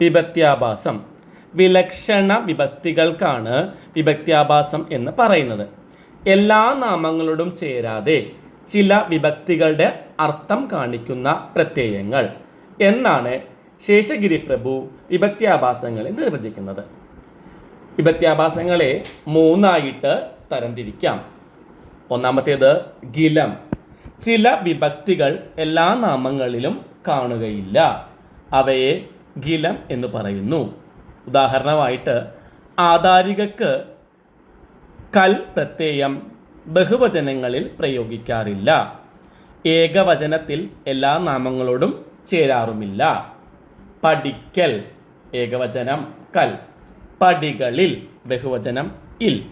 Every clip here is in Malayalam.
വിഭക്ത്യാഭാസം. വിലക്ഷണ വിഭക്തികൾക്കാണ് വിഭക്ത്യാഭാസം എന്ന് പറയുന്നത്. എല്ലാ നാമങ്ങളോടും ചേരാതെ ചില വിഭക്തികളുടെ അർത്ഥം കാണിക്കുന്ന പ്രത്യയങ്ങൾ എന്നാണ് ശേഷഗിരി പ്രഭു വിഭക്ത്യാഭാസങ്ങളെ നിർവചിക്കുന്നത്. വിഭക്തിയാഭാസങ്ങളെ മൂന്നായിട്ട് തരംതിരിക്കാം. ഒന്നാമത്തേത് ഗിലം. ചില വിഭക്തികൾ എല്ലാ നാമങ്ങളിലും കാണുകയില്ല. അവയെ ഗിലം എന്ന് പറയുന്നു. ഉദാഹരണമായിട്ട് ആധാരികക്ക് കൽ പ്രത്യയം ബഹുവചനങ്ങളിൽ പ്രയോഗിക്കാറില്ല. ഏകവചനത്തിൽ എല്ലാ നാമങ്ങളോടും ചേരാറുമില്ല. പഠിക്കൽ ഏകവചനം കൽ. പടികളിൽ ബഹുവചനം ഇൽ.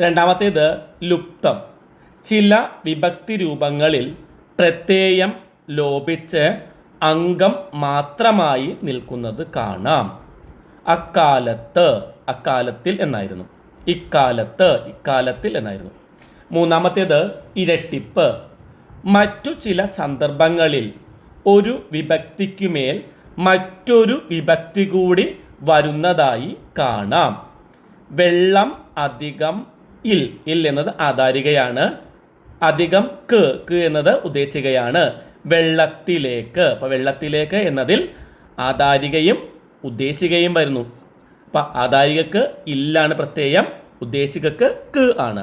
രണ്ടാമത്തേത് ലുപ്തം. ചില വിഭക്തി രൂപങ്ങളിൽ പ്രത്യയം ലോപിച്ച് അംഗം മാത്രമായി നിൽക്കുന്നത് കാണാം. അക്കാലത്ത് അക്കാലത്തിൽ എന്നായിരുന്നു. ഇക്കാലത്ത് ഇക്കാലത്തിൽ എന്നായിരുന്നു. മൂന്നാമത്തേത് ഇരട്ടിപ്പ്. മറ്റു ചില സന്ദർഭങ്ങളിൽ ഒരു വിഭക്തിക്കുമേൽ മറ്റൊരു വിഭക്തി കൂടി വരുന്നതായി കാണാം. വെള്ളം അധികം ഇൽ ഇൽ എന്നത് ആധാരികയാണ്. അധികം ക് ക് എന്നത് ഉദ്ദേശികയാണ്. വെള്ളത്തിലേക്ക്. അപ്പോൾ വെള്ളത്തിലേക്ക് എന്നതിൽ ആധാരികയും ഉദ്ദേശികയും വരുന്നു. അപ്പം ആധാരികക്ക് ഇല്ലാണ് പ്രത്യയം ഉദ്ദേശികക്ക് ക് ആണ്.